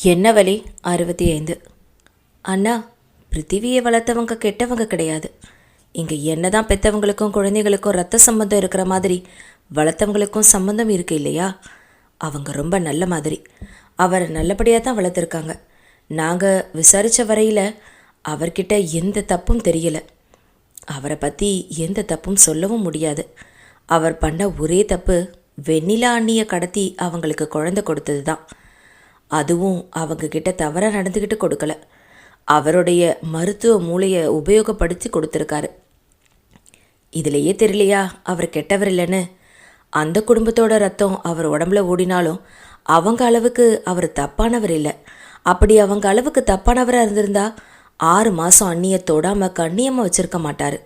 என்ன வழி அறுபத்தி ஐந்து அண்ணா பிருத்திவியை வளர்த்தவங்க கெட்டவங்க கிடையாது. இங்கே என்னதான் பெற்றவங்களுக்கும் குழந்தைகளுக்கும் ரத்த சம்பந்தம் இருக்கிற மாதிரி வளர்த்தவங்களுக்கும் சம்பந்தம் இருக்கு இல்லையா? அவங்க ரொம்ப நல்ல மாதிரி. அவரை நல்லபடியாக தான் வளர்த்துருக்காங்க. நாங்கள் விசாரித்த வரையில் அவர்கிட்ட எந்த தப்பும் தெரியல. அவரை பற்றி எந்த தப்பும் சொல்லவும் முடியாது. அவர் பண்ண ஒரே தப்பு வெண்ணிலா அண்ணியை கடத்தி அவங்களுக்கு குழந்தை கொடுத்தது தான் அதுவும் அவங்க கிட்ட தவறாக நடந்துக்கிட்டு கொடுக்கல. அவருடைய மருத்துவ மூளையை உபயோகப்படுத்தி கொடுத்துருக்காரு. இதுலேயே தெரியலையா? அவர் கெட்டவர் இல்லைன்னு? அந்த குடும்பத்தோட ரத்தம் அவர் உடம்புல ஓடினாலும் அவங்க அளவுக்கு அவர் தப்பானவர் இல்லை. அப்படி அவங்க அளவுக்கு தப்பானவராக இருந்திருந்தா ஆறு மாதம் அண்ணியை தொடாமல் கண்ணியமாக வச்சிருக்க மாட்டார்.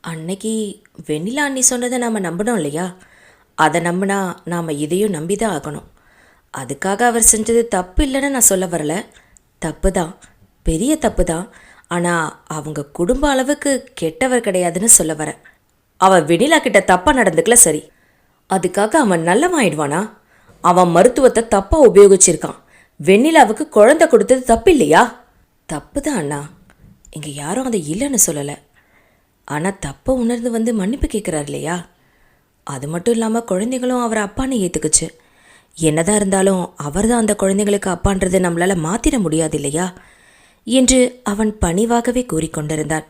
அன்னைக்கு வெண்ணிலா அண்ணி சொன்னதை நாம் நம்பினோம் இல்லையா? அதை நம்பினா நாம் இதையும் நம்பி தான் ஆகணும். அதுக்காக அவர் செஞ்சது தப்பு இல்லைன்னு நான் சொல்ல வரல. தப்பு தான் பெரிய தப்பு தான் ஆனால் அவங்க குடும்ப அளவுக்கு கெட்டவர் கிடையாதுன்னு சொல்ல வரேன் அவன் வெண்ணிலா கிட்ட தப்பாக நடந்துக்கல சரி. அதுக்காக அவன் நல்லவாயிடுவானா அவன் மருத்துவத்தை தப்பாக உபயோகிச்சிருக்கான். வெண்ணிலாவுக்கு குழந்தை கொடுத்தது தப்பு இல்லையா தப்பு தான் அண்ணா. இங்கே யாரும் அதை இல்லைன்னு சொல்லலை. ஆனால் தப்பை உணர்ந்து வந்து மன்னிப்பு கேட்குறாரு இல்லையா? அது மட்டும் இல்லாமல் குழந்தைகளும் அவரை அப்பான்னு ஏற்றுக்குச்சு என்னதான் இருந்தாலும் அவர்தான் அந்த குழந்தைங்களுக்கு அப்பான்றது நம்மளால் மாத்திர முடியாது இல்லையா? என்று அவன் பணிவாகவே கூறிக்கொண்டிருந்தான்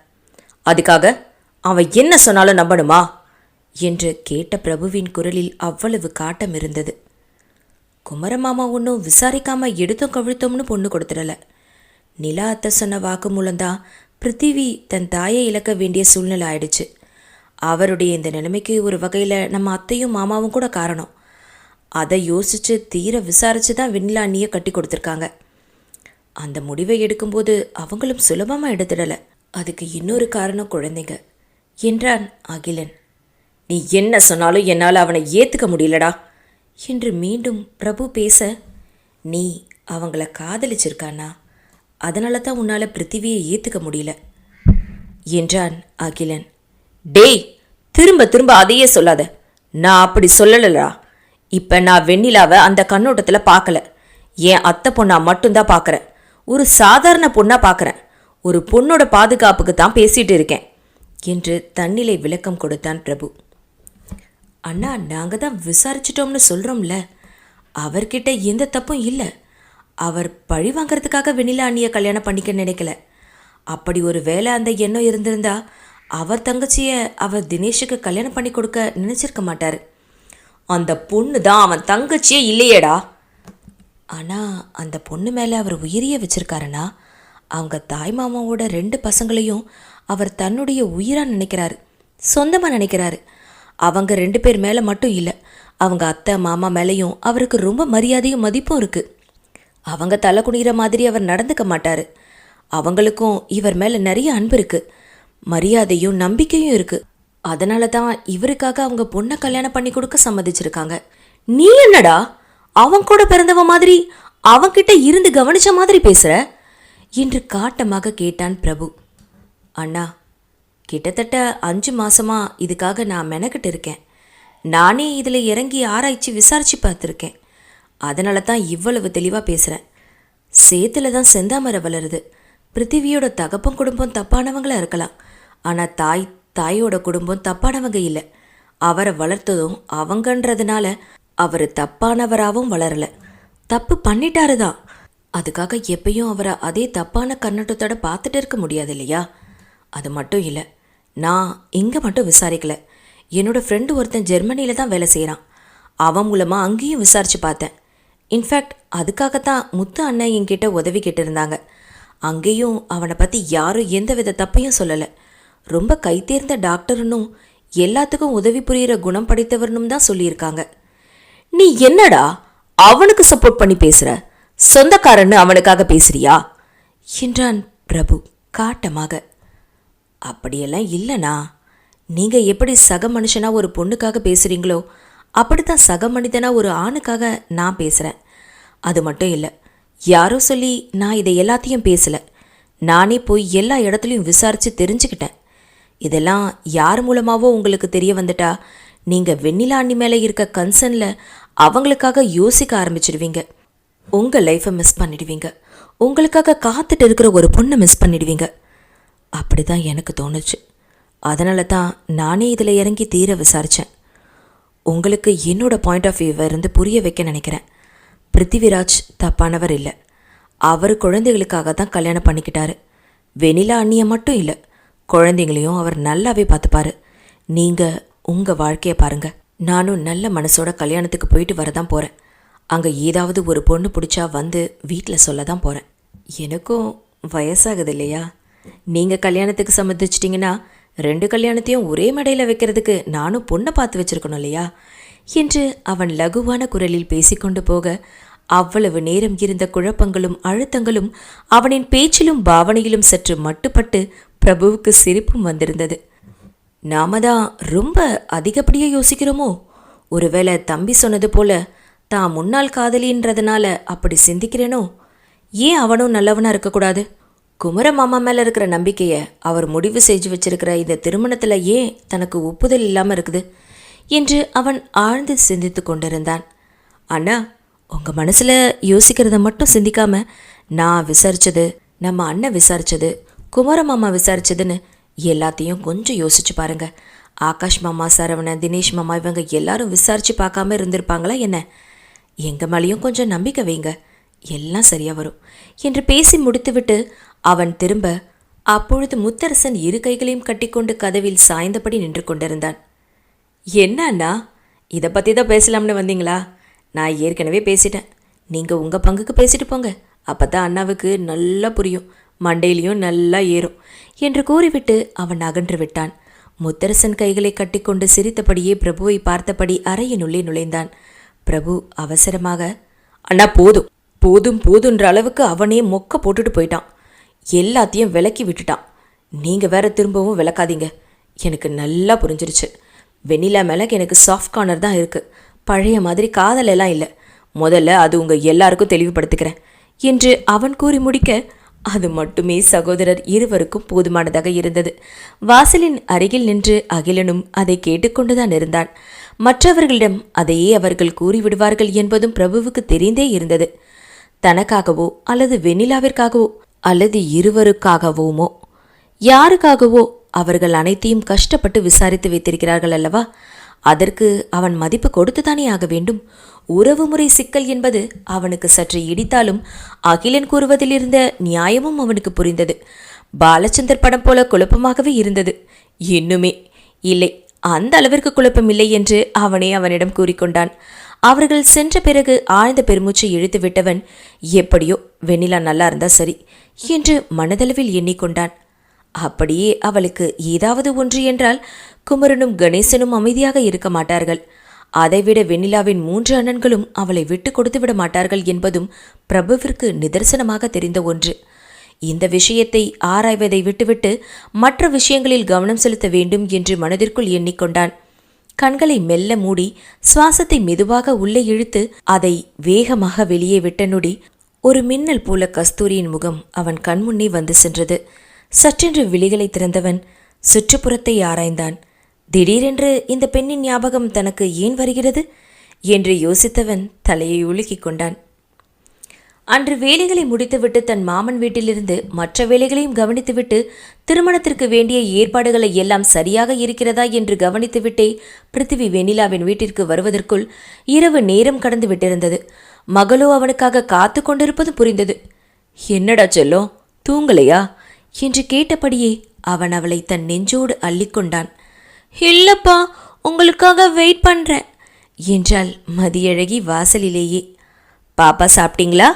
அதுக்காக அவன் என்ன சொன்னாலும் நம்பணுமா? என்று கேட்ட பிரபுவின் குரலில் அவ்வளவு காட்டம் இருந்தது. குமரமாமா ஒன்றும் விசாரிக்காம எடுத்தோம் கவிழ்த்தோம்னு பொண்ணு கொடுத்துடல. நிலா அத்தை சொன்ன வாக்கு மூலம்தான் பிருத்திவி தன் தாயை இழக்க வேண்டிய சூழ்நிலை ஆயிடுச்சு. அவருடைய இந்த நிலைமைக்கு ஒரு வகையில் நம்ம அத்தையும் மாமாவும் கூட காரணம். அதை யோசித்து தீர விசாரித்து தான் வெண்ணிலா அண்ணியை கட்டி கொடுத்துருக்காங்க. அந்த முடிவை எடுக்கும்போது அவங்களும் சுலபமாக எடுத்துடலை. அதுக்கு இன்னொரு காரணம் குழந்தைங்க. என்றான் அகிலன். நீ என்ன சொன்னாலும் என்னால் அவனை ஏற்றுக்க முடியலடா என்று மீண்டும் பிரபு பேச நீ அவங்கள காதலிச்சிருக்கானா? அதனால தான் உன்னால் பிருத்திவியை ஏற்றுக்க முடியல. என்றான் அகிலன். டேய் திரும்ப திரும்ப அதையே சொல்லாத. நான் அப்படி சொல்லலடா. இப்போ நான் வெண்ணிலாவை அந்த கண்ணோட்டத்தில் பார்க்கல என் அத்தை பொண்ணா மட்டும்தான் பார்க்குறேன் ஒரு சாதாரண பொண்ணா பார்க்குறேன் ஒரு பொண்ணோட பாதுகாப்புக்கு தான் பேசிட்டு இருக்கேன். என்று தன்னிலை விளக்கம் கொடுத்தான் பிரபு. அண்ணா நாங்கள் தான் விசாரிச்சிட்டோம்னு சொல்கிறோம்ல அவர்கிட்ட எந்த தப்பும் இல்லை. அவர் பழி வாங்கறதுக்காக வெண்ணிலா அண்ணியை கல்யாணம் பண்ணிக்க நினைக்கல. அப்படி ஒரு வேளை அந்த எண்ணம் இருந்திருந்தா அவர் தங்கச்சியை அவர் தினேஷுக்கு கல்யாணம் பண்ணி கொடுக்க நினச்சிருக்க மாட்டார். அந்த பொண்ணு தான் அவன் தங்கச்சியே இல்லையேடா. ஆனால் அந்த பொண்ணு மேலே அவர் உயிரியே வச்சிருக்காருன்னா அவங்க தாய் மாமாவோட ரெண்டு பசங்களையும் அவர் தன்னுடைய உயிராக நினைக்கிறாரு. சொந்தமாக நினைக்கிறாரு. அவங்க ரெண்டு பேர் மேலே மட்டும் இல்லை அவங்க அத்தை மாமா மேலேயும் அவருக்கு ரொம்ப மரியாதையும் மதிப்பும் இருக்குது அவங்க தலை குனிகிற மாதிரி அவர் நடந்துக்க மாட்டார். அவங்களுக்கும் இவர் மேலே நிறைய அன்பு இருக்குது மரியாதையும் நம்பிக்கையும் இருக்குது அதனால தான் இவருக்காக அவங்க பொண்ணை கல்யாணம் பண்ணி கொடுக்க சம்மதிச்சிருக்காங்க. நீ என்னடா? அவன் கூட பிறந்தவ மாதிரி அவன்கிட்ட இருந்து கவனிச்ச மாதிரி பேசுற? என்று காட்டமாக கேட்டான் பிரபு. அண்ணா கிட்டத்தட்ட அஞ்சு மாசமா இதுக்காக நான் மெனக்கிட்டு இருக்கேன். நானே இதில் இறங்கி ஆராய்ச்சி விசாரிச்சு பார்த்துருக்கேன். அதனால தான் இவ்வளவு தெளிவாக பேசுகிறேன் சேத்துல தான் செந்தாமரை வளருது. பிருத்திவியோட தகப்பம் குடும்பம் தப்பானவங்களா இருக்கலாம். ஆனால் தாய் தாயோட குடும்பம் தப்பானவங்க இல்லை. அவரை வளர்த்ததும் அவங்கன்றதுனால அவர் தப்பானவராகவும் வளரல. தப்பு பண்ணிட்டாரு தான் அதுக்காக எப்பயும் அவரை அதே தப்பான கண்ணோட்டத்தோட பார்த்துட்டு இருக்க முடியாது இல்லையா? அது மட்டும் இல்லை நான் இங்கே மட்டும் விசாரிக்கல. என்னோடய ஃப்ரெண்டு ஒருத்தன் ஜெர்மனியில் தான் வேலை செய்கிறான் அவன் மூலமாக அங்கேயும் விசாரித்து பார்த்தேன். இன்ஃபேக்ட் அதுக்காகத்தான் முத்து அண்ணன் என்கிட்ட உதவி கேட்டிருந்தாங்க. அங்கேயும் அவனை பற்றி யாரும் எந்த வித தப்பையும் சொல்லலை. ரொம்ப கைத்தேர்ந்த டாக்டர்னும் எல்லாத்துக்கும் உதவி புரியிற குணம் படைத்தவர்னும் தான் சொல்லியிருக்காங்க. நீ என்னடா அவனுக்கு சப்போர்ட் பண்ணி பேசுற? சொந்தக்காரன்னு அவனுக்காக பேசுறியா? என்றான் பிரபு காட்டமாக. அப்படியெல்லாம் இல்லைண்ணா நீங்கள் எப்படி சக மனுஷனா ஒரு பொண்ணுக்காக பேசுகிறீங்களோ அப்படித்தான் சக மனிதனா ஒரு ஆணுக்காக நான் பேசுகிறேன் அது மட்டும் இல்லை யாரோ சொல்லி நான் இதை எல்லாத்தையும் பேசலை. நானே போய் எல்லா இடத்துலையும் விசாரித்து தெரிஞ்சுக்கிட்டேன். இதெல்லாம் யார் மூலமாவோ உங்களுக்கு தெரிய வந்துட்டா? நீங்கள் வெண்ணிலா அண்ணி மேலே இருக்க கன்சர்னில் அவங்களுக்காக யோசிக்க ஆரம்பிச்சிடுவீங்க. உங்கள் லைஃப்பை மிஸ் பண்ணிடுவீங்க. உங்களுக்காக காத்துட்டு இருக்கிற ஒரு பொண்ணை மிஸ் பண்ணிடுவீங்க. அப்படி தான் எனக்கு தோணுச்சு. அதனால தான் நானே இதில் இறங்கி தீர விசாரித்தேன் உங்களுக்கு என்னோட பாயிண்ட் ஆஃப் வியூவை இருந்து புரிய வைக்க நினைக்கிறேன். பிருத்திவிராஜ் தப்பானவர் இல்லை. அவர் குழந்தைகளுக்காக தான் கல்யாணம் பண்ணிக்கிட்டாரு. வெனிலா அண்ணியை மட்டும் இல்லை. குழந்தைங்களையும் அவர் நல்லாவே பார்த்துப்பாரு. நீங்கள் உங்கள் வாழ்க்கையை பாருங்க. நானும் நல்ல மனசோட கல்யாணத்துக்கு போயிட்டு வரதான் போகிறேன் அங்கே ஏதாவது ஒரு பொண்ணு பிடிச்சா வந்து வீட்டில் சொல்ல தான் போகிறேன் எனக்கும் வயசாகுது இல்லையா? நீங்கள் கல்யாணத்துக்கு சம்மதிச்சிட்டிங்கன்னா ரெண்டு கல்யாணத்தையும் ஒரே மடையில் வைக்கிறதுக்கு நானும் பொண்ணை பார்த்து வச்சிருக்கணும் இல்லையா? என்று அவன் லகுவான குரலில் பேசிக்கொண்டு போக அவ்வளவு நேரம் இருந்த குழப்பங்களும் அழுத்தங்களும் அவனின் பேச்சிலும் பாவனையிலும் சற்று மட்டுப்பட்டு பிரபுவுக்கு சிரிப்பும் வந்திருந்தது. நாம தான் ரொம்ப அதிகப்படியே யோசிக்கிறோமோ? ஒருவேளை தம்பி சொன்னது போல தான் முன்னாள் காதலின்றதுனால அப்படி சிந்திக்கிறேனோ? ஏன் அவனும் நல்லவனா இருக்கக்கூடாது குமர மாமா மேல இருக்கிற நம்பிக்கையை அவர் முடிவு செஞ்சு வச்சிருக்கிற இந்த திருமணத்துல ஏன் தனக்கு ஒப்புதல் இல்லாம இருக்குது? என்று அவன் ஆழ்ந்து சிந்தித்து கொண்டிருந்தான். அண்ணா உங்க மனசுல யோசிக்கிறத மட்டும் சிந்திக்காம நான் விசாரிச்சது நம்ம அண்ணன் விசாரிச்சது குமர மாமா விசாரிச்சதுன்னு எல்லாத்தையும் கொஞ்சம் யோசிச்சு பாருங்க. ஆகாஷ் மாமா சரவணன் தினேஷ் மாமா இவங்க எல்லாரும் விசாரிச்சு பார்க்காம இருந்திருப்பாங்களா என்ன? எங்க மேலேயும் கொஞ்சம் நம்பிக்கை வைங்க. எல்லாம் சரியா வரும் என்று பேசி முடித்துவிட்டு அவன் திரும்ப அப்பொழுது முத்தரசன் இரு கைகளையும் கட்டிக்கொண்டு கதவில் சாய்ந்தபடி நின்று கொண்டிருந்தான். என்ன அண்ணா? இதை பற்றி தான் பேசலாம்னு வந்தீங்களா? நான் ஏற்கனவே பேசிட்டேன். நீங்கள் உங்கள் பங்குக்கு பேசிட்டு போங்க. அப்போ தான் அண்ணாவுக்கு நல்லா புரியும். மண்டையிலையும் நல்லா ஏறும் என்று கூறிவிட்டு அவன் அகன்று விட்டான். முத்தரசன் கைகளை கட்டிக்கொண்டு சிரித்தபடியே பிரபுவை பார்த்தபடி அறையினுள்ளே நுழைந்தான். பிரபு அவசரமாக அண்ணா போதும். போதும் போதுன்ற அளவுக்கு அவனே மொக்க போட்டுட்டு போயிட்டான். எல்லாத்தையும் விலக்கி விட்டுட்டான். நீங்கள் வேற திரும்பவும் விளக்காதீங்க. எனக்கு நல்லா புரிஞ்சிருச்சு. வெண்ணிலா மேலே எனக்கு சாஃப்ட் கார்னர் தான் இருக்குது பழைய மாதிரி காதல் எல்லாம் இல்லை. முதல்ல அது உங்கள் எல்லாருக்கும் தெளிவுபடுத்துக்கிறேன் என்று அவன் கூறி முடிக்க அது மட்டுமே சகோதரர் இருவருக்கும் போதுமானதாக இருந்தது. வாசலின் அருகில் நின்று அகிலனும் அதை கேட்டுக்கொண்டுதான் இருந்தான். மற்றவர்களிடம் அதையே அவர்கள் கூறிவிடுவார்கள் என்பதும் பிரபுவுக்கு தெரிந்தே இருந்தது. தனக்காகவோ அல்லது வெண்ணிலாவிற்காகவோ அல்லது இருவருக்காகவோமோ? யாருக்காகவோ அவர்கள் அனைத்தையும் கஷ்டப்பட்டு விசாரித்து வைத்திருக்கிறார்கள் அல்லவா? அதற்கு அவன் மதிப்பு கொடுத்துதானே ஆக வேண்டும்? உறவுமுறை சிக்கல் என்பது அவனுக்கு சற்று இடித்தாலும் அகிலன் கூறுவதில் இருந்த நியாயமும் அவனுக்கு புரிந்தது. பாலச்சந்தர் படம் போல குழப்பமாகவே இருந்தது. இன்னுமே இல்லை அந்த அளவிற்கு குழப்பம் இல்லை என்று அவனே அவனிடம் கூறிக்கொண்டான். அவர்கள் சென்ற பிறகு ஆழ்ந்த பெருமூச்சை இழுத்து விட்டவன் எப்படியோ வெண்ணிலா நல்லா இருந்தா சரி என்று மனதளவில் எண்ணிக்கொண்டான். அப்படியே அவளுக்கு ஏதாவது ஒன்று என்றால் குமரனும் கணேசனும் அமைதியாக இருக்க மாட்டார்கள். அதைவிட வெண்ணிலாவின் மூன்று அண்ணன்களும் அவளை விட்டு கொடுத்து விட மாட்டார்கள் என்பதும் பிரபுவிற்கு நிதர்சனமாக தெரிந்த ஒன்று. இந்த விஷயத்தை ஆராய்வதை விட்டுவிட்டு மற்ற விஷயங்களில் கவனம் செலுத்த வேண்டும் என்று மனதிற்குள் எண்ணிக்கொண்டான். கண்களை மெல்ல மூடி சுவாசத்தை மெதுவாக உள்ளே இழுத்து அதை வேகமாக வெளியே விட்ட நொடி ஒரு மின்னல் போல கஸ்தூரியின் முகம் அவன் கண்முன்னே வந்து சென்றது. சற்றென்று விழிகளை திறந்தவன் சுற்றுப்புறத்தை ஆராய்ந்தான். திடீரென்று இந்த பெண்ணின் ஞாபகம் தனக்கு ஏன் வருகிறது? என்று யோசித்தவன் தலையை உலுக்கிக் கொண்டான். அன்று வேலைகளை முடித்துவிட்டு தன் மாமன் வீட்டிலிருந்து மற்ற வேலைகளையும் கவனித்துவிட்டு திருமணத்திற்கு வேண்டிய ஏற்பாடுகளை எல்லாம் சரியாக இருக்கிறதா என்று கவனித்துவிட்டே பிருத்திவி வெண்ணிலாவின் வீட்டிற்கு வருவதற்குள் இரவு நேரம் கடந்து விட்டிருந்தது. மகளோ அவனுக்காக காத்து கொண்டிருப்பது புரிந்தது. என்னடா செல்லோ தூங்கலையா? என்று கேட்டபடியே அவன் அவளை தன் நெஞ்சோடு அள்ளிக்கொண்டான் இல்லப்பா உங்களுக்காக வெயிட் பண்ணுறேன் என்றாள் மதியழகி வாசலிலேயே. பாப்பா சாப்பிட்டீங்களா?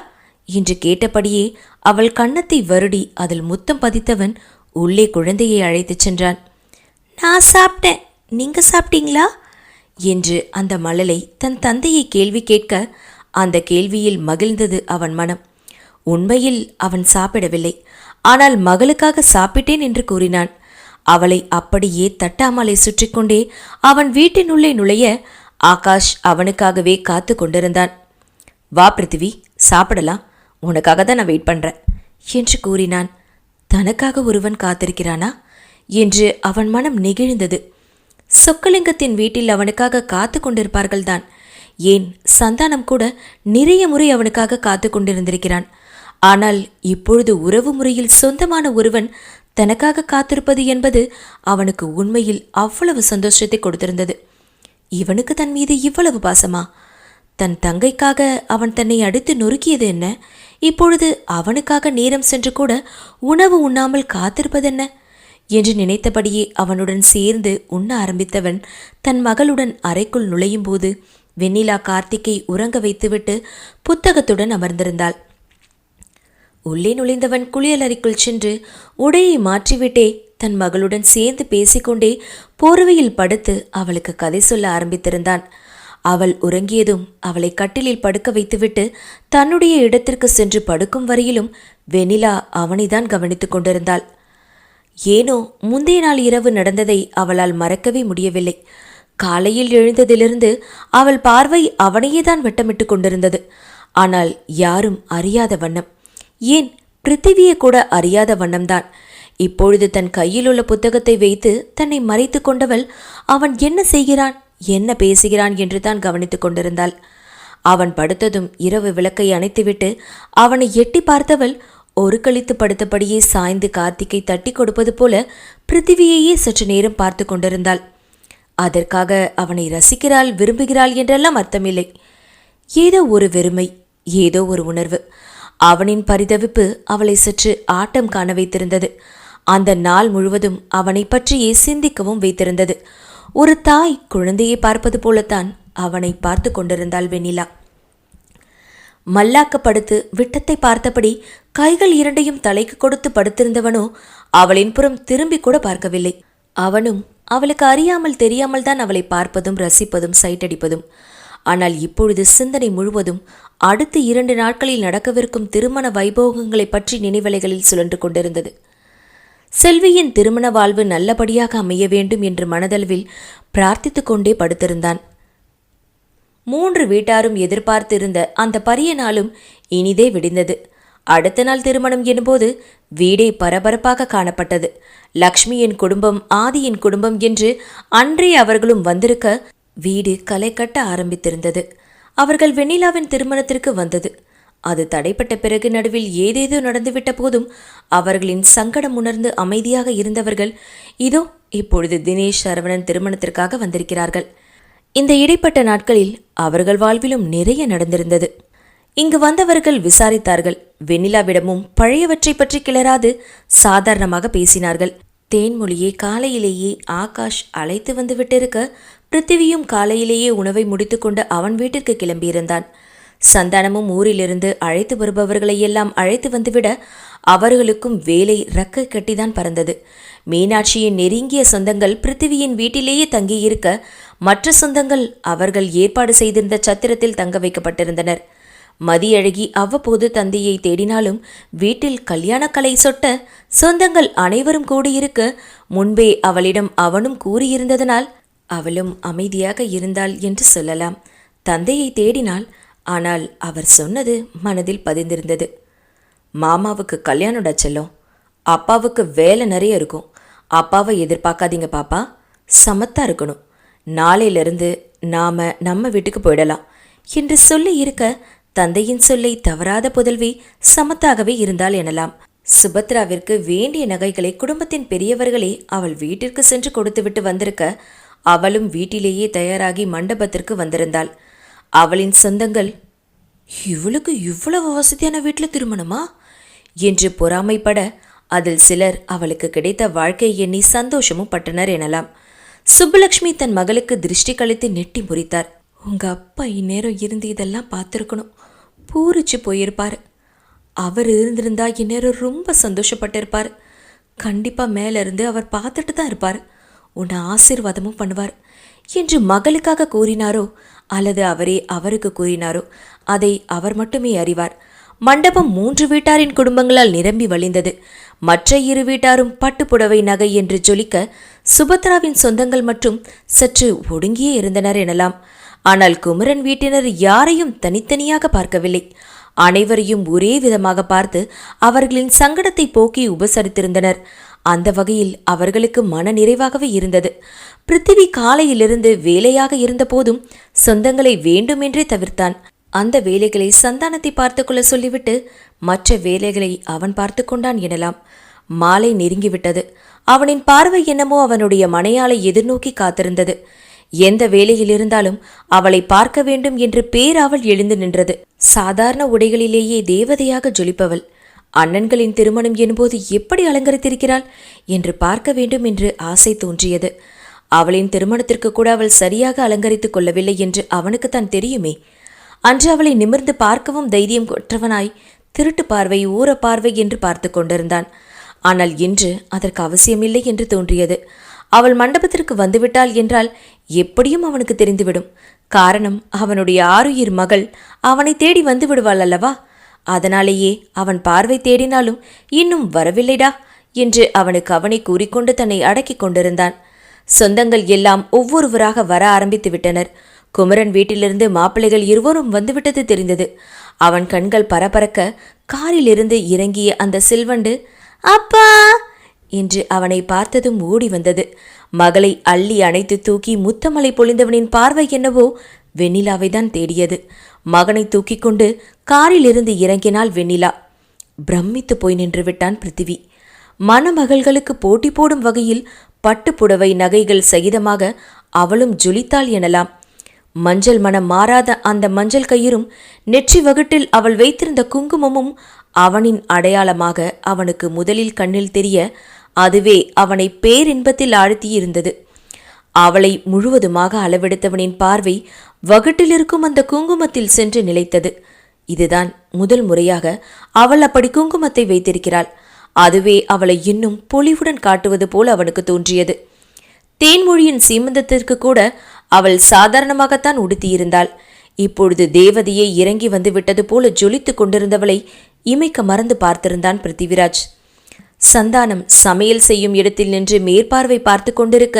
என்று கேட்டபடியே அவள் கன்னத்தை வருடி அதில் முத்தம் பதித்தவன் உள்ளே குழந்தையை அழைத்துச் சென்றான். நான் சாப்பிட்டேன் நீங்க சாப்பிட்டீங்களா? என்று அந்த மழலை தன் தந்தையை கேள்வி கேட்க அந்த கேள்வியில் மகிழ்ந்தது அவன் மனம். உண்மையில் அவன் சாப்பிடவில்லை ஆனால் மகளுக்காக சாப்பிட்டேன் என்று கூறினான். அவளை அப்படியே தட்டாமலை சுற்றி கொண்டே அவன் வீட்டினுள்ளே நுழைய ஆகாஷ் அவனுக்காகவே காத்து கொண்டிருந்தான். வா பிருத்திவி சாப்பிடலாம். உனக்காக தான் நான் வெயிட் பண்றேன் என்று கூறினான். தனக்காக ஒருவன் காத்திருக்கிறானா? என்று அவன் மனம் நெகிழ்ந்தது. சொக்கலிங்கத்தின் வீட்டில் அவனுக்காக காத்து கொண்டிருப்பார்கள்தான். ஏன் சந்தானம் கூட நிறைய முறை அவனுக்காக காத்து கொண்டிருந்திருக்கிறான். ஆனால் இப்பொழுது உறவு முறையில் சொந்தமான ஒருவன் தனக்காக காத்திருப்பது என்பது அவனுக்கு உண்மையில் அவ்வளவு சந்தோஷத்தை கொடுத்திருந்தது. இவனுக்கு தன் மீது இவ்வளவு பாசமா? தன் தங்கைக்காக அவன் தன்னை அடித்து நொறுக்கியது என்ன? இப்பொழுது அவனுக்காக நேரம் சென்று கூட உணவு உண்ணாமல் காத்திருப்பதென்ன என்று நினைத்தபடியே அவனுடன் சேர்ந்து உண்ண ஆரம்பித்தவன் தன் மகளுடன் அறைக்குள் நுழையும் போது வெண்ணிலா கார்த்திக்கை உறங்க வைத்துவிட்டு புத்தகத்துடன் அமர்ந்திருந்தாள். உள்ளே நுழைந்தவன் குளியலறைக்குள் சென்று உடையை மாற்றிவிட்டே தன் மகளுடன் சேர்ந்து பேசிக்கொண்டே போர்வையில் படுத்து அவளுக்கு கதை சொல்ல ஆரம்பித்திருந்தான். அவள் உறங்கியதும் அவளை கட்டிலில் படுக்க வைத்துவிட்டு தன்னுடைய இடத்திற்கு சென்று படுக்கும் வரையிலும் வெனிலா அவனைதான் கவனித்துக் கொண்டிருந்தாள். ஏனோ முந்தைய நாள் இரவு நடந்ததை அவளால் மறக்கவே முடியவில்லை. காலையில் எழுந்ததிலிருந்து அவள் பார்வை அவனையே தான் வட்டமிட்டு கொண்டிருந்தது. ஆனால் யாரும் அறியாத வண்ணம் ஏன் பிருத்திவியை கூட அறியாத வண்ணம்தான். இப்பொழுது தன் கையில் உள்ள புத்தகத்தை வைத்து தன்னை மறைத்து கொண்டவள் அவன் என்ன செய்கிறான் என்ன பேசுகிறான் என்று தான் கவனித்துக் கொண்டிருந்தாள். அவன் படுத்ததும் இரவு விளக்கை அணைத்துவிட்டு அவனை எட்டி பார்த்தவள் ஒரு கழித்து படுத்தபடியே சாய்ந்து கார்த்திக்கை தட்டி கொடுப்பது போல பிருத்திவியையே சற்று நேரம் பார்த்து கொண்டிருந்தாள். அதற்காக அவனை ரசிக்கிறாள் விரும்புகிறாள் என்றெல்லாம் அர்த்தமில்லை. ஏதோ ஒரு வெறுமை ஏதோ ஒரு உணர்வு. அவனின் பரிதவிப்பு அவளை சற்று ஆட்டம் காண வைத்திருந்தது. அந்த நாள் முழுவதும் அவனை பற்றியே சிந்திக்கவும் வைத்திருந்தது. ஒரு தாய் குழந்தையை பார்ப்பது போலத்தான் அவனை பார்த்து கொண்டிருந்தாள் வெண்ணிலா. மல்லாக்கப்படுத்து விட்டத்தை பார்த்தபடி கைகள் இரண்டையும் தலைக்கு கொடுத்து படுத்திருந்தவனோ அவளின் புறம் திரும்பி கூட பார்க்கவில்லை. அவனும் அவளுக்கு அறியாமல் தெரியாமல் தான் அவளை பார்ப்பதும் ரசிப்பதும் சைட்டடிப்பதும். ஆனால் இப்பொழுது சிந்தனை முழுவதும் அடுத்த இரண்டு நாட்களில் நடக்கவிருக்கும் திருமண வைபோகங்களை பற்றி நினைவலைகளில் சுழன்று கொண்டிருந்தது. செல்வியின் திருமண வாழ்வு நல்லபடியாக அமைய வேண்டும் என்று மனதளவில் பிரார்த்தித்து கொண்டே படுத்திருந்தான். மூன்று வீட்டாரும் எதிர்பார்த்திருந்த அந்த பரிய நாளும் இனிதே விடிந்தது. அடுத்த நாள் திருமணம் எனும்போது வீடே பரபரப்பாக காணப்பட்டது. லக்ஷ்மியின் குடும்பம் ஆதியின் குடும்பம் என்று அன்றே அவர்களும் வந்திருக்க வீடு களை கட்ட ஆரம்பித்திருந்தது. அவர்கள் வெண்ணிலாவின் திருமணத்திற்கு வந்தது. அது தடைப்பட்ட பிறகு நடுவில் ஏதேதோ நடந்துவிட்ட போதும் அவர்களின் சங்கடம் உணர்ந்து அமைதியாக இருந்தவர்கள் இதோ இப்பொழுது தினேஷ் சரவணன் திருமணத்திற்காக வந்திருக்கிறார்கள். இந்த இடைப்பட்ட நாட்களில் அவர்கள் வாழ்விலும் நிறைய நடந்திருந்தது. இங்கு வந்தவர்கள் விசாரித்தார்கள். வெண்ணிலாவிடமும் பழையவற்றை பற்றி கிளறாது சாதாரணமாக பேசினார்கள். தேன்மொழியை காலையிலேயே ஆகாஷ் அழைத்து வந்து விட்டிருக்க பிருத்திவியும் காலையிலேயே உணவை முடித்துக்கொண்டு அவன் வீட்டிற்கு கிளம்பியிருந்தான். சந்தானமும் ஊரிலிருந்து அழைத்து வருபவர்களையெல்லாம் அழைத்து வந்துவிட அவர்களுக்கும் வேலை ரக்க கட்டிதான் பறந்தது. மீனாட்சியின் நெருங்கிய சொந்தங்கள் பிருத்திவியின் வீட்டிலேயே தங்கியிருக்க மற்ற சொந்தங்கள் அவர்கள் ஏற்பாடு செய்திருந்த சத்திரத்தில் தங்க வைக்கப்பட்டிருந்தனர். மதியழகி அவ்வப்போது தந்தையை தேடினாலும் வீட்டில் கல்யாணக்கலை சொட்ட சொந்தங்கள் அனைவரும் கூடியிருக்க முன்பே அவளிடம் அவனும் கூறியிருந்ததனால் அவளும் அமைதியாக இருந்தாள் என்று சொல்லலாம். தந்தையை தேடினாள் ஆனால் அவர் சொன்னது மனதில் பதிந்திருந்தது. மாமாவுக்கு கல்யாணம்டா செல்லம். அப்பாவுக்கு வேலை நிறைய இருக்கும். அப்பாவை எதிர்பார்க்காதீங்க பாப்பா. சமத்தா இருக்கணும். நாளையிலிருந்து நாம நம்ம வீட்டுக்கு போயிடலாம் என்று சொல்லி இருக்க தந்தையின் சொல்லை தவறாத புதல்வி சமத்தாகவே இருந்தாள் எனலாம். சுபத்ராவிற்கு வேண்டிய நகைகளை குடும்பத்தின் பெரியவர்களே அவள் வீட்டிற்கு சென்று கொடுத்துவிட்டு வந்திருக்க அவளும் வீட்டிலேயே தயாராகி மண்டபத்திற்கு வந்திருந்தாள். அவளின் சொந்தங்கள் இவளுக்கு இவ்வளவு வசதியான வீட்டில் திருமணமா? என்று பொறாமைப்பட அதில் சிலர் அவளுக்கு கிடைத்த வாழ்க்கை எண்ணி சந்தோஷமும் பட்டனர் எனலாம். சுப்புலக்ஷ்மி தன் மகளுக்கு திருஷ்டி கழித்து நெட்டி முறித்தார். உங்க அப்பா இந்நேரம் இருந்து இதெல்லாம் பார்த்துருக்கணும். பூரிச்சு போயிருப்பார். அவர் இருந்திருந்தா இந்நேரம் ரொம்ப சந்தோஷப்பட்டிருப்பார். கண்டிப்பாக மேலேருந்து அவர் பார்த்துட்டு தான் இருப்பார். உன்னை ஆசீர்வாதமும் பண்ணுவார். என்று மகளுக்காக கூறினாரோ அல்லது அவரே அவருக்கு கூறினாரோ அதை அவர் மட்டுமே அறிவார். மண்டபம் மூன்று வீட்டாரின் குடும்பங்களால் நிரம்பி வழிந்தது. மற்ற இரு வீட்டாரும் பட்டுப்புடவை நகை என்று ஜொலிக்க சுபத்ராவின் சொந்தங்கள் மற்றும் சற்று ஒடுங்கியே இருந்தனர் எனலாம். ஆனால் குமரன் வீட்டினர் யாரையும் தனித்தனியாக பார்க்கவில்லை. அனைவரையும் ஒரே விதமாக பார்த்து அவர்களின் சங்கடத்தை போக்கி உபசரித்திருந்தனர். அந்த வகையில் அவர்களுக்கு மன நிறைவாகவே இருந்தது. பிருத்திவி காலையிலிருந்து வேலையாக இருந்தபோதும் சொந்தங்களை வேண்டுமென்றே தவிர்த்தான். அந்த வேலைகளை சந்தானத்தை பார்த்துக்கொள்ள சொல்லிவிட்டு மற்ற வேலைகளை அவன் பார்த்து கொண்டான் எனலாம். மாலை நெருங்கிவிட்டது. அவனின் பார்வை என்னமோ அவனுடைய மனையாளை எதிர்நோக்கி காத்திருந்தது. எந்த வேலையில் இருந்தாலும் அவளை பார்க்க வேண்டும் என்று பேராவல் எழுந்து நின்றது. சாதாரண உடைகளிலேயே தேவதையாக ஜொலிப்பவள். அண்ணன்களின் திருமணம் என்போது எப்படி அலங்கரித்திருக்கிறாள் என்று பார்க்க வேண்டும் என்று ஆசை தோன்றியது. அவளின் திருமணத்திற்கு கூட அவள் சரியாக அலங்கரித்துக் கொள்ளவில்லை என்று அவனுக்குத்தான் தெரியுமே. அன்று அவளை நிமிர்ந்து பார்க்கவும் தைரியம் கொற்றவனாய் திருட்டு பார்வை ஊற பார்வை என்று பார்த்து கொண்டிருந்தான். ஆனால் இன்று அதற்கு அவசியமில்லை என்று தோன்றியது. அவள் மண்டபத்திற்கு வந்துவிட்டாள் என்றால் எப்படியும் அவனுக்கு தெரிந்துவிடும். காரணம் அவனுடைய ஆருயிர் மகள் அவனை தேடி வந்து விடுவாள் அல்லவா? அதனாலேயே அவன் பார்வை தேடினாலும் இன்னும் வரவில்லைடா என்று அவனுக்கு அவனை கூறிக்கொண்டு தன்னை அடக்கிக் கொண்டிருந்தான். சொந்தங்கள் எல்லாம் ஒவ்வொருவராக வர ஆரம்பித்து விட்டனர். குமரன் வீட்டிலிருந்து மாப்பிள்ளைகள் இருவரும் வந்துவிட்டது தெரிந்தது. அவன் கண்கள் பரபரக்க காரிலிருந்து இறங்கிய அந்த சில்வண்டு அப்பா! என்று அவனை பார்த்ததும் ஓடி வந்தது. மகளை அள்ளி அணைத்து தூக்கி முத்தமலை பொழிந்தவனின் பார்வை என்னவோ வெண்ணிலாவை தான் தேடியது. மகனை தூக்கிக் கொண்டு காரிலிருந்து இறங்கினாள் வெண்ணிலா. பிரமித்து போய் நின்று விட்டான் பிருத்திவி. மணமகள்களுக்கு போட்டி போடும் வகையில் பட்டுப்புடவை நகைகள் சகிதமாக அவளும் ஜொலித்தாள் எனலாம். மஞ்சள் மனம் மாறாத அந்த மஞ்சள் கயிறும் நெற்றி வகுட்டில் அவள் வைத்திருந்த குங்குமமும் அவனின் அடையாளமாக அவனுக்கு முதலில் கண்ணில் தெரிய அதுவே அவனை பேரின்பத்தில் ஆழ்த்தியிருந்தது. அவளை முழுவதுமாக அளவெடுத்தவனின் பார்வை வகுட்டிலிருக்கும் அந்த குங்குமத்தில் சென்று நிலைத்தது. இதுதான் முதல் முறையாக அவள் அப்படி குங்குமத்தை வைத்திருக்கிறாள். அதுவே அவளை இன்னும் பொலிவுடன் காட்டுவது போல் அவனுக்கு தோன்றியது. தேன்மொழியின் சீமந்தத்திற்கு கூட அவள் சாதாரணமாகத்தான் உடுத்தியிருந்தாள். இப்பொழுது தேவதையே இறங்கி வந்து விட்டது போல ஜொலித்துக் கொண்டிருந்தவளை இமைக்க மறந்து பார்த்திருந்தான் பிருத்திவிராஜ். சந்தானம் சமையல் செய்யும் இடத்தில் நின்று மேற்பார்வை பார்த்து கொண்டிருக்க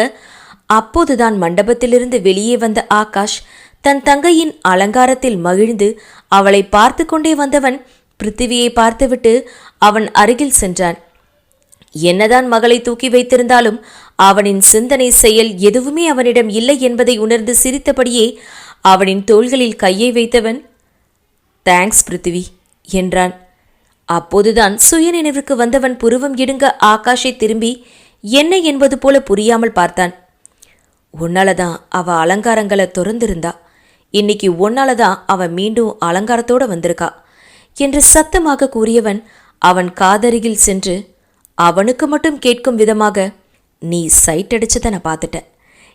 அப்போதுதான் மண்டபத்திலிருந்து வெளியே வந்த ஆகாஷ் தன் தங்கையின் அலங்காரத்தில் மகிழ்ந்து அவளை பார்த்து கொண்டே வந்தவன் பிருத்திவியை பார்த்துவிட்டு அவன் அருகில் சென்றான். என்னதான் மகளை தூக்கி வைத்திருந்தாலும் அவனின் சிந்தனை செயல் எதுவுமே அவனிடம் இல்லை என்பதை உணர்ந்து சிரித்தபடியே அவனின் தோள்களில் கையை வைத்தவன் தேங்க்ஸ் பிருத்திவி என்றான். அப்போதுதான் சுயநினைவுக்கு வந்தவன் புருவம் இடுங்க ஆகாஷை திரும்பி என்ன என்பது போல புரியாமல் பார்த்தான். உன்னால தான் அவ அலங்காரங்களை திறந்திருந்தா. இன்னைக்கு உன்னால தான் அவ மீண்டும் அலங்காரத்தோட வந்திருக்கா. என்று சத்தமாக கூறியவன் அவன் காதருகில் சென்று அவனுக்கு மட்டும் கேட்கும் விதமாக நீ சைட் அடிச்சதை நான் பார்த்துட்டேன்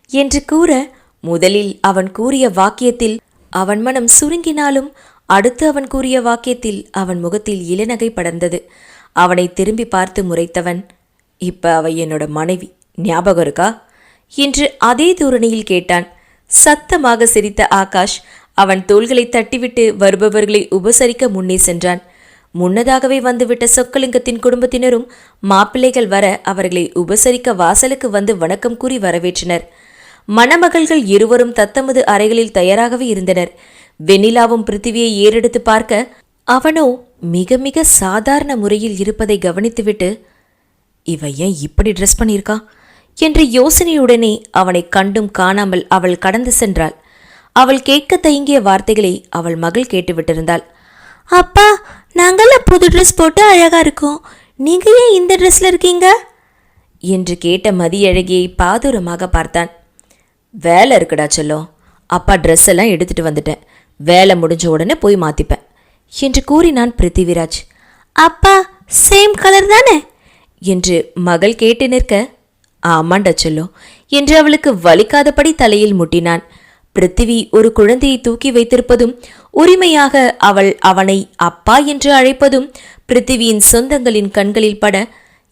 என்று கூற முதலில் அவன் கூறிய வாக்கியத்தில் அவன் மனம் சுருங்கினாலும் அடுத்து அவன் கூறிய வாக்கியத்தில் அவன் முகத்தில் இளநகை படர்ந்தது. அவனை திரும்பி பார்த்து முறைத்தவன் இப்ப அவ என்னோட மனைவி. ஞாபகம் இருக்கா? என்று அதே தூரணியில் கேட்டான். சத்தமாக சிரித்த ஆகாஷ் அவன் தோள்களை தட்டிவிட்டு வருபவர்களை உபசரிக்க முன்னே சென்றான். முன்னதாகவே வந்துவிட்ட சொக்கலிங்கத்தின் குடும்பத்தினரும் மாப்பிள்ளைகள் வர அவர்களை உபசரிக்க வாசலுக்கு வந்து வணக்கம் கூறி வரவேற்றனர். மணமகள்கள் இருவரும் தத்தமது அறைகளில் தயாராகவே இருந்தனர். வெண்ணிலாவும் பிருத்திவியை ஏறெடுத்து பார்க்க அவனோ மிக மிக சாதாரண முறையில் இருப்பதை கவனித்துவிட்டு இவ ஏன் இப்படி ட்ரெஸ் பண்ணியிருக்கான் என்ற யோசனையுடனே அவனை கண்டும் காணாமல் அவள் கடந்து சென்றாள். அவள் கேட்க தயங்கிய வார்த்தைகளை அவள் மகள் கேட்டுவிட்டிருந்தாள். அப்பா நாங்கெல்லாம் புது ட்ரெஸ் போட்டு அழகா இருக்கோம். நீங்க ஏன் இந்த ட்ரெஸ்ல இருக்கீங்க? என்று கேட்ட மதியழகியை பாதூரமாக பார்த்தான். வேலை இருக்குடா செல்லம். அப்பா ட்ரெஸ் எல்லாம் எடுத்துட்டு வந்துட்டேன். வேலை முடிஞ்ச உடனே போய் மாத்திப்பேன் என்று கூறினான் பிருத்திவிராஜ். அப்பா சேம் கலர் தானே? என்று மகள் கேட்டு நிற்க ஆமாண்டா செல்லம் என்று அவளுக்கு வலிக்காதபடி தலையில் முட்டினான். பிருத்திவி ஒரு குழந்தையை தூக்கி வைத்திருப்பதும் உரிமையாக அவள் அவனை அப்பா என்று அழைப்பதும் பிருத்திவியின் சொந்தங்களின் கண்களில் பட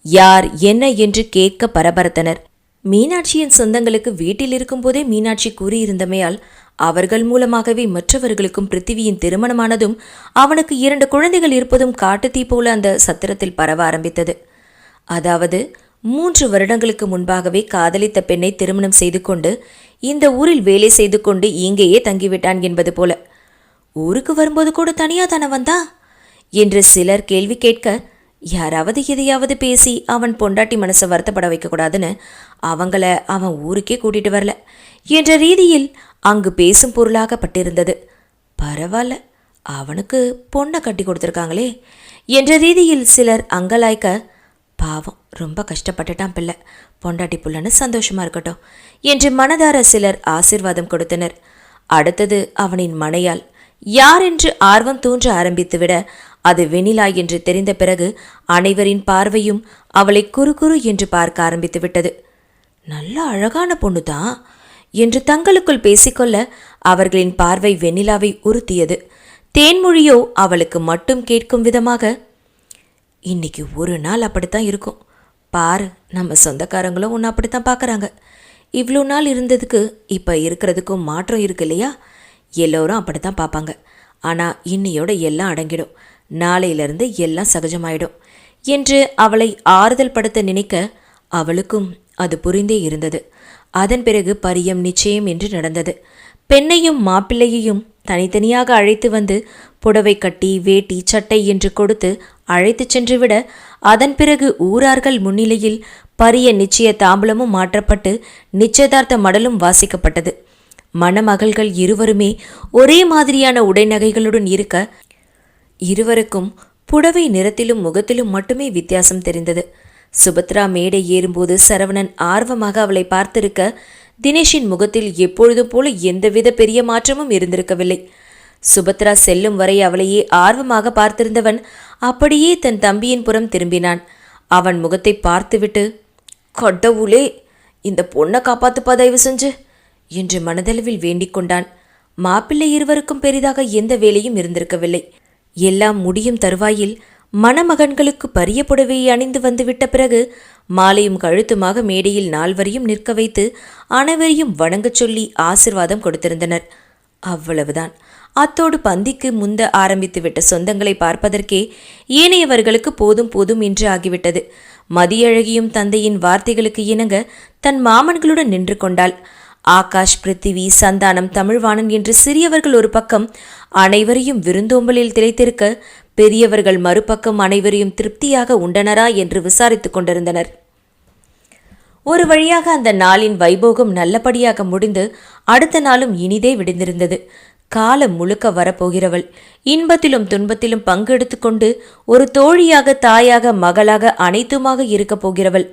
யார் என்ன? என்று கேட்க பரபரத்தனர். மீனாட்சியின் சொந்தங்களுக்கு வீட்டில் இருக்கும்போதே மீனாட்சி கூறியிருந்தமையால் அவர்கள் மூலமாகவே மற்றவர்களுக்கும் பிருத்திவியின் திருமணமானதும் அவனுக்கு இரண்டு குழந்தைகள் இருப்பதும் காட்டுத்தீ போல அந்த சத்திரத்தில் பரவ ஆரம்பித்தது. அதாவது மூன்று வருடங்களுக்கு முன்பாகவே காதலித்த பெண்ணை திருமணம் செய்து கொண்டு இந்த ஊரில் வேலை செய்து கொண்டு இங்கேயே தங்கிவிட்டான் என்பது போல. ஊருக்கு வரும்போது கூட தனியா தானே வந்தா? என்று சிலர் கேள்வி கேட்க யாராவது எதையாவது பேசி அவன் பொண்டாட்டி மனசை வருத்தப்பட வைக்கக்கூடாதுன்னு அவங்கள அவன் ஊருக்கே கூட்டிட்டு வரல என்ற ரீதியில் அங்கு பேசும் பொருளாகப்பட்டிருந்தது. பரவாயில்ல அவனுக்கு பொண்ணை கட்டி கொடுத்துருக்காங்களே என்ற ரீதியில் சிலர் அங்கலாய்க்க பாவம் ரொம்ப கஷ்டப்பட்டுட்டான் பிள்ளை. பொண்டாட்டி புள்ளன்னு சந்தோஷமா இருக்கட்டும். என்று மனதார சிலர் ஆசிர்வாதம் கொடுத்தனர். அடுத்தது அவனின் மனையால் யார் என்று ஆர்வம் தோன்ற ஆரம்பித்துவிட அது வெணிலா என்று தெரிந்த பிறகு அனைவரின் பார்வையும் அவளை குறு குறு என்று பார்க்க ஆரம்பித்து விட்டது நல்ல அழகான பொண்ணுதான் என்று தங்களுக்குள் பேசிக்கொள்ள அவர்களின் பார்வை வெண்ணிலாவை உறுத்தியது. தேன்மொழியோ அவளுக்கு மட்டும் கேட்கும் விதமாக இன்னைக்கு ஒரு நாள் அப்படித்தான் இருக்கும். பாரு நம்ம சொந்தக்காரங்களும் உன்னை அப்படித்தான் பார்க்குறாங்க. இவ்வளோ நாள் இருந்ததுக்கு இப்போ இருக்கிறதுக்கும் மாற்றம் இருக்கு இல்லையா? எல்லோரும் அப்படி தான் பார்ப்பாங்க. ஆனால் இன்னையோட எல்லாம் அடங்கிடும். நாளையிலிருந்து எல்லாம் சகஜமாயிடும். என்று அவளை ஆறுதல் படுத்த நினைக்க அவளுக்கும் அது புரிந்தே இருந்தது. அதன் பிறகு பரியம் நிச்சயம் என்று நடந்தது. பெண்ணையும் மாப்பிள்ளையையும் தனித்தனியாக அழைத்து வந்து புடவை கட்டி வேட்டி சட்டை என்று கொடுத்து அழைத்துச் சென்றுவிட அதன் பிறகு ஊரார்கள் முன்னிலையில் பரிய நிச்சய தாம்பலமும் மாற்றப்பட்டு நிச்சயதார்த்த மடலும் வாசிக்கப்பட்டது. மணமகள்கள் இருவருமே ஒரே மாதிரியான உடைநகைகளுடன் இருக்க இருவருக்கும் புடவை நிறத்திலும் முகத்திலும் மட்டுமே வித்தியாசம் தெரிந்தது. சுபத்ரா மேடை ஏறும்போது சரவணன் ஆர்வமாக அவளை பார்த்திருக்க தினேஷின் முகத்தில் எப்பொழுதும் போல எந்தவித பெரிய மாற்றமும் இருந்திருக்கவில்லை. சுபத்ரா செல்லும் வரை அவளையே ஆர்வமாக பார்த்திருந்தவன் அப்படியே தன் தம்பியின் புறம் திரும்பினான். அவன் முகத்தை பார்த்துவிட்டு கடவுளே இந்த பொண்ணை காப்பாத்துப்பா தயவு செஞ்சு என்று மனதளவில் வேண்டிக் கொண்டான். மாப்பிள்ளை இருவருக்கும் பெரிதாக எந்த வேலையும் இருந்திருக்கவில்லை. எல்லாம் முடியும் தருவாயில் மணமகன்களுக்கு பரிய புடவையை அணிந்து வந்துவிட்ட பிறகு மாலையும் கழுத்துமாக மேடையில் நால்வரையும் நிற்க வைத்து அனைவரையும் வணங்கச் சொல்லி ஆசிர்வாதம் கொடுத்திருந்தனர். அவ்வளவுதான். அத்தோடு பந்திக்கு முந்த ஆரம்பித்துவிட்ட சொந்தங்களை பார்ப்பதற்கே ஏனையவர்களுக்கு போதும் போதும் என்று ஆகிவிட்டது. மதியழகியும் தந்தையின் வார்த்தைகளுக்கு இணங்க தன் மாமன்களுடன் நின்று கொண்டாள். ஆகாஷ் பிருத்திவி சந்தானம் தமிழ்வாணன் என்று சிறியவர்கள் ஒரு பக்கம் அனைவரையும் விருந்தோம்பலில் திளைத்திருக்க பெரியவர்கள் மறுபக்கம் அனைவரையும் திருப்தியாக உண்டனரா என்று விசாரித்துக் கொண்டிருந்தனர். ஒரு வழியாக அந்த நாளின் வைபோகம் நல்லபடியாக முடிந்து அடுத்த நாளும் இனிதே விடிந்திருந்தது. காலம் முழுக்க வரப்போகிறவள். இன்பத்திலும் துன்பத்திலும் பங்கெடுத்து கொண்டு ஒரு தோழியாக தாயாக மகளாக அனைத்துமாக இருக்கப் போகிறவள்.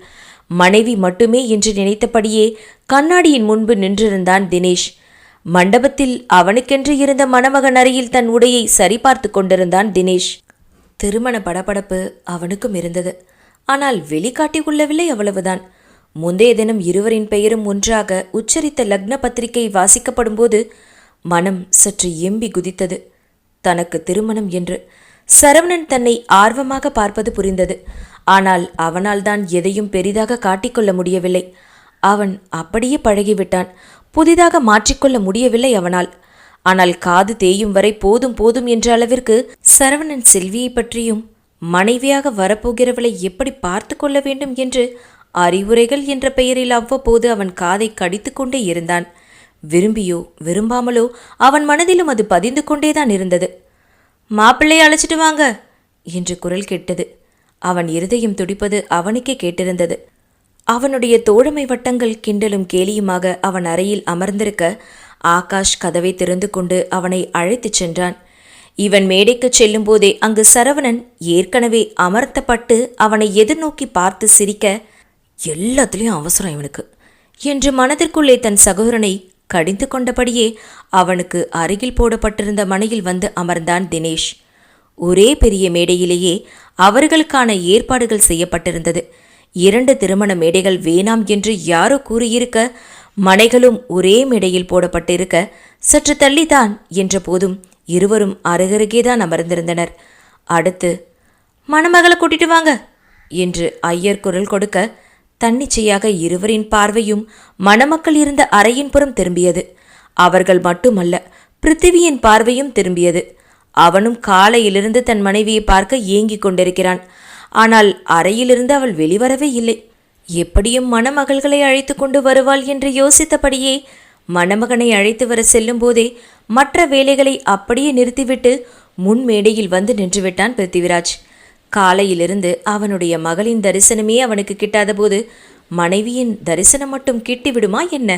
மனைவி மட்டுமே என்று நினைத்தபடியே கண்ணாடியின் முன்பு நின்றிருந்தான் தினேஷ். மண்டபத்தில் அவனுக்கென்று இருந்த மணமகன் அறையில் தன் உடையை சரிபார்த்து கொண்டிருந்தான் தினேஷ். திருமண படபடப்பு அவனுக்கும் இருந்தது. ஆனால் வெளிக்காட்டி கொள்ளவில்லை அவ்வளவுதான். முந்தைய தினம் இருவரின் பெயரும் ஒன்றாக உச்சரித்த லக்ன பத்திரிகை வாசிக்கப்படும்போது மனம் சற்று எம்பி குதித்தது. தனக்கு திருமணம் என்று சரவணன் தன்னை ஆர்வமாக பார்ப்பது புரிந்தது. ஆனால் அவனால் தான் எதையும் பெரிதாக காட்டிக்கொள்ள முடியவில்லை. அவன் அப்படியே பழகிவிட்டான். புதிதாக மாற்றிக்கொள்ள முடியவில்லை அவனால். ஆனால் காது தேயும் வரை போதும் போதும் என்ற அளவிற்கு சரவணன் செல்வியை பற்றியும் மனைவியாக வரப்போகிறவளை எப்படி பார்த்து கொள்ள வேண்டும் என்று அறிவுரைகள் என்ற பெயரில் அவ்வப்போது அவன் காதை கடித்துக்கொண்டே இருந்தான். விரும்பியோ விரும்பாமலோ அவன் மனதிலும் அது பதிந்து கொண்டேதான் இருந்தது. மாப்பிள்ளை அழைச்சிட்டு வாங்க என்று குரல் கேட்டது. அவன் இருதயம் துடிப்பது அவனுக்கே கேட்டிருந்தது. அவனுடைய தோழமை வட்டங்கள் கிண்டலும் கேலியுமாக அவன் அறையில் அமர்ந்திருக்க ஆகாஷ் கதவை திறந்து கொண்டு அவனை அழைத்துச் சென்றான். இவன் மேடைக்குச் செல்லும்போதே அங்கு சரவணன் ஏற்கனவே அமர்த்தப்பட்டு அவனை எதிர்நோக்கி பார்த்து சிரிக்க எல்லாத்துலேயும் அவசரம் இவனுக்கு என்று மனதிற்குள்ளே தன் சகோதரனை கடிந்து கொண்டபடியே அவனுக்கு அருகில் போடப்பட்டிருந்த மனையில் வந்து அமர்ந்தான் தினேஷ். ஒரே பெரிய மேடையிலேயே அவர்களுக்கான ஏற்பாடுகள் செய்யப்பட்டிருந்தது. இரண்டு திருமண மேடைகள் வேணாம் என்று யாரோ கூறியிருக்க மனைகளும் ஒரே மேடையில் போடப்பட்டிருக்க சற்று தள்ளிதான் என்ற போதும் இருவரும் அருகருகேதான் அமர்ந்திருந்தனர். அடுத்து மணமகளை கூட்டிட்டு வாங்க என்று ஐயர் குரல் கொடுக்க தன்னிச்சையாக இருவரின் பார்வையும் மணமக்கள் இருந்த அறையின் புறம் திரும்பியது. அவர்கள் மட்டுமல்ல பிருத்திவியின் பார்வையும் திரும்பியது. அவனும் காலையிலிருந்து தன் மனைவியை பார்க்க ஏங்கிக் கொண்டிருக்கிறான். ஆனால் அறையிலிருந்து அவள் வெளிவரவே இல்லை. எப்படியும் மணமகள்களை அழைத்து கொண்டு வருவாள் என்று யோசித்தபடியே மணமகனை அழைத்து வர செல்லும்போதே மற்ற வேலைகளை அப்படியே நிறுத்திவிட்டு முன் மேடையில் வந்து நின்றுவிட்டான் பிருத்திவிராஜ். காலையிலிருந்து அவனுடைய மகளின் தரிசனமே அவனுக்கு கிட்டாத போது மனைவியின் தரிசனம் மட்டும் கிட்டிவிடுமா என்ன?